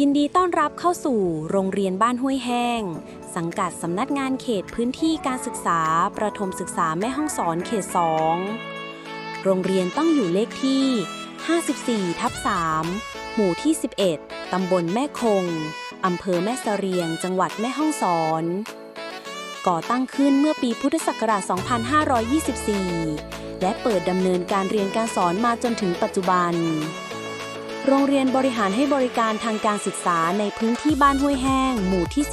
ยินดีต้อนรับเข้าสู่โรงเรียนบ้านห้วยแห้ง สังกัดสำนักงานเขตพื้นที่การศึกษา ประถมศึกษาแม่ห้องสอนเขต 2 โรงเรียนต้องอยู่เลขที่ 54 ทับ 3 หมู่ที่ 11 ตำบลแม่คง อำเภอแม่เสรียง จังหวัดแม่ฮ่องสอน ก่อตั้งขึ้นเมื่อปีพุทธศักราช 2524 และเปิดดำเนินการเรียนการสอนมาจนถึงปัจจุบัน โรงเรียนบริหารให้บริการทางการศึกษาในพื้นที่บ้านห้วยแห้ง หมู่ที่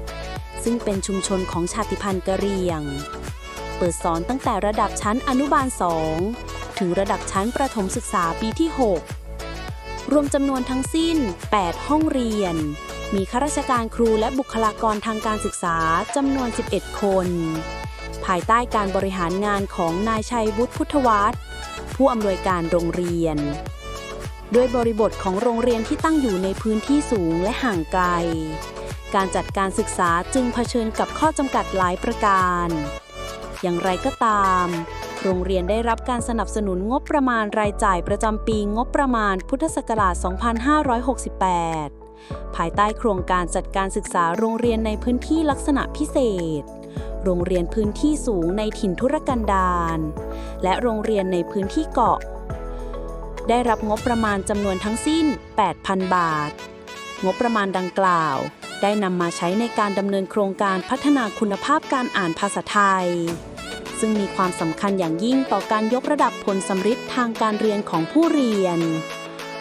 11 ซึ่งเป็นชุมชนของชาติพันธุ์กะเหรี่ยง เปิดสอนตั้งแต่ระดับชั้นอนุบาล 2 ถึงระดับชั้นประถมศึกษาปีที่ 6 รวมจำนวนทั้งสิ้น 8 ห้องเรียน มีข้าราชการครูและบุคลากรทางการศึกษาจำนวน 11 คน ภายใต้การบริหารงานของนายชัยวุฒิพุทธวัฒน์ผู้อำนวยการโรงเรียน ด้วยบริบทของโรงเรียนที่ตั้งอยู่ในพื้นที่สูงและห่างไกล การจัดการศึกษาจึงเผชิญกับข้อจำกัดหลายประการ อย่างไรก็ตาม โรงเรียนได้รับการสนับสนุนงบประมาณรายจ่ายประจำปีงบประมาณพุทธศักราช 2568 ภายใต้โครงการจัดการศึกษาโรงเรียนในพื้นที่ลักษณะพิเศษโรงเรียนพื้นที่สูงในถิ่นทุรกันดารและโรงเรียนในพื้นที่เกาะ ได้รับงบประมาณจำนวนทั้งสิ้น 8,000 บาท งบประมาณดังกล่าว ได้นำมาใช้ในการดำเนินโครงการพัฒนาคุณภาพการอ่านภาษาไทย ซึ่งมีความสำคัญอย่างยิ่งต่อการยกระดับผลสำฤทธิ์ทางการเรียนของผู้เรียน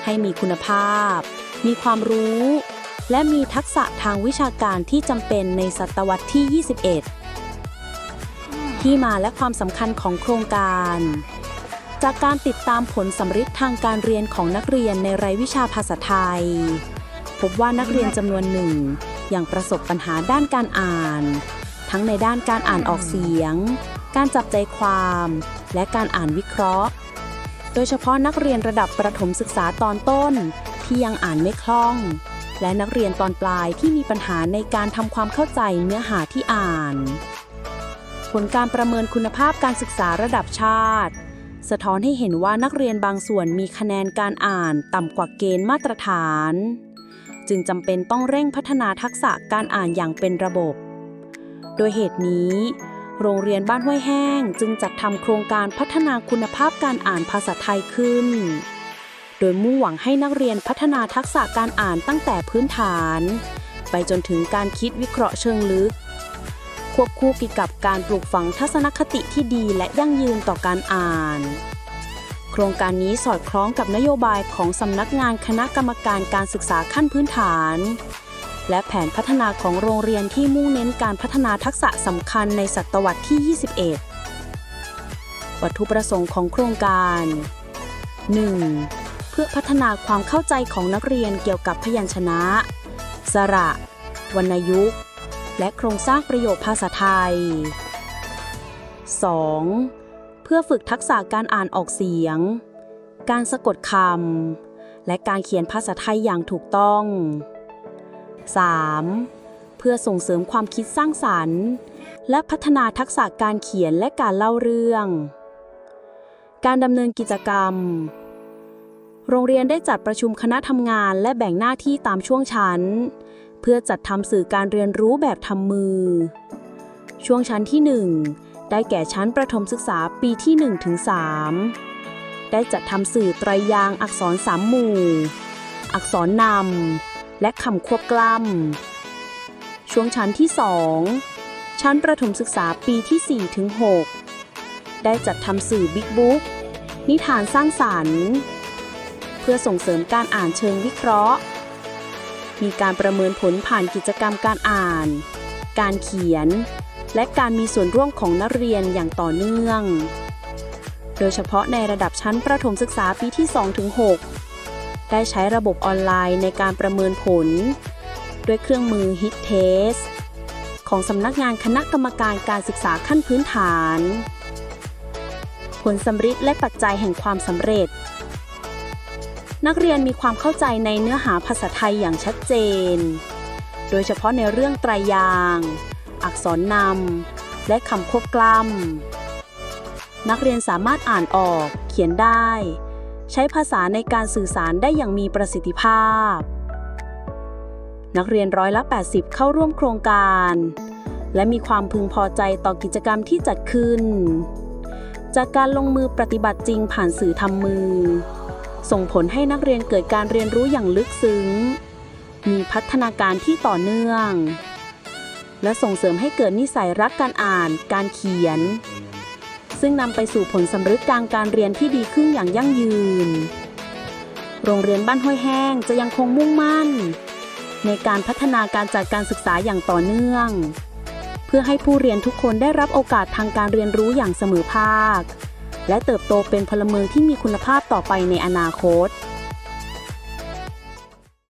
ให้มีคุณภาพ มีความรู้ และมีทักษะทางวิชาการที่จำเป็นในศตวรรษที่ 21 ที่มาและความสำคัญของโครงการ จากการติดตามผลสำฤทธิ์ทางการเรียนของนักเรียนในรายวิชาภาษาไทย พบว่านักเรียนจำนวนหนึ่งยังประสบปัญหาด้านการอ่าน ทั้งในด้านการอ่านออกเสียง การจับใจความ และการอ่านวิเคราะห์ โดยเฉพาะนักเรียนระดับประถมศึกษาตอนต้นที่ยังอ่านไม่คล่อง และนักเรียนตอนปลายที่มีปัญหาในการทำความเข้าใจเนื้อหาที่อ่าน ผลการประเมินคุณภาพการศึกษาระดับชาติ สะท้อนให้เห็นว่านักเรียนบางส่วนมีคะแนนการอ่านต่ำกว่าเกณฑ์มาตรฐาน จึงจำเป็นต้องเร่งพัฒนาทักษะการอ่านอย่างเป็นระบบ โดยเหตุนี้ โรงเรียนบ้านห้วยแห้งจึงจัดทำโครงการพัฒนาคุณภาพการอ่านภาษาไทยขึ้น โดยมุ่งหวังให้นักเรียนพัฒนาทักษะการอ่านตั้งแต่พื้นฐาน ไปจนถึงการคิดวิเคราะห์เชิงลึก ควบคู่กับการปลูกฝังทัศนคติที่ดีและยั่งยืนต่อการอ่าน โครงการนี้สอดคล้องกับนโยบายของสำนักงานคณะกรรมการการศึกษาขั้นพื้นฐาน และแผนพัฒนาของโรงเรียนที่มุ่งเน้นการพัฒนาทักษะสำคัญในศตวรรษที่ 21 วัตถุประสงค์ของโครงการ 1. เพื่อพัฒนาความเข้าใจของนักเรียนเกี่ยวกับพยัญชนะ สระ วรรณยุกต์ และโครงสร้างประโยคภาษาไทย 2. เพื่อฝึกทักษะการอ่านออกเสียง การสะกดคำ และการเขียนภาษาไทยอย่างถูกต้อง 3. เพื่อส่งเสริมความคิดสร้างสรรค์ และพัฒนาทักษะการเขียนและการเล่าเรื่อง การดำเนินกิจกรรม โรงเรียนได้จัดประชุมคณะทำงานและแบ่งหน้าที่ตามช่วงชั้น เพื่อจัดทำสื่อการเรียนรู้แบบทำมือ ช่วงชั้นที่ 1 ได้แก่ชั้นประถมศึกษาปีที่1ถึง3ได้จัดทำสื่อไตรยางค์อักษรสามหมู่ อักษรนำและคำควบกล้ำ ช่วงชั้นที่ 2 ชั้นประถมศึกษาปีที่4ถึง6ได้จัดทำสื่อบิ๊กบุ๊กนิทานสร้างสรรค์ เพื่อส่งเสริมการอ่านเชิงวิเคราะห์ มีการประเมินผลผ่านกิจกรรมการอ่าน การเขียน และการมีส่วนร่วมของนักเรียนอย่างต่อเนื่อง โดยเฉพาะในระดับชั้นประถมศึกษาปีที่ 2-6 ได้ใช้ระบบออนไลน์ในการประเมินผล ด้วยเครื่องมือ HIT Test ของสำนักงานคณะกรรมการการศึกษาขั้นพื้นฐาน ผลสำฤทธิ์และปัจจัยแห่งความสำเร็จ นักเรียนมีความเข้าใจในเนื้อหาภาษาไทยอย่างชัดเจน โดยเฉพาะในเรื่องไตรยาง อักษรนำ และคำควบกล้ำ นักเรียนสามารถอ่านออก เขียนได้ ใช้ภาษาในการสื่อสารได้อย่างมีประสิทธิภาพ นักเรียนร้อยละ 80 เข้าร่วมโครงการ และมีความพึงพอใจต่อกิจกรรมที่จัดขึ้น จากการลงมือปฏิบัติจริงผ่านสื่อทำมือ ส่งผลให้นักเรียนเกิดการเรียนรู้อย่างลึกซึ้ง มีพัฒนาการที่ต่อเนื่อง และส่งเสริมให้เกิดนิสัยรักการอ่าน การเขียน ซึ่งนำไปสู่ผลสำฤทธิ์การการเรียนที่ดีขึ้นอย่างยั่งยืน โรงเรียนบ้านห้วยแห้งจะยังคงมุ่งมั่น ในการพัฒนาการจัดการศึกษาอย่างต่อเนื่อง เพื่อให้ผู้เรียนทุกคนได้รับโอกาสทางการเรียนรู้อย่างเสมอภาค และเติบโตเป็นพลเมืองที่มีคุณภาพต่อไปในอนาคต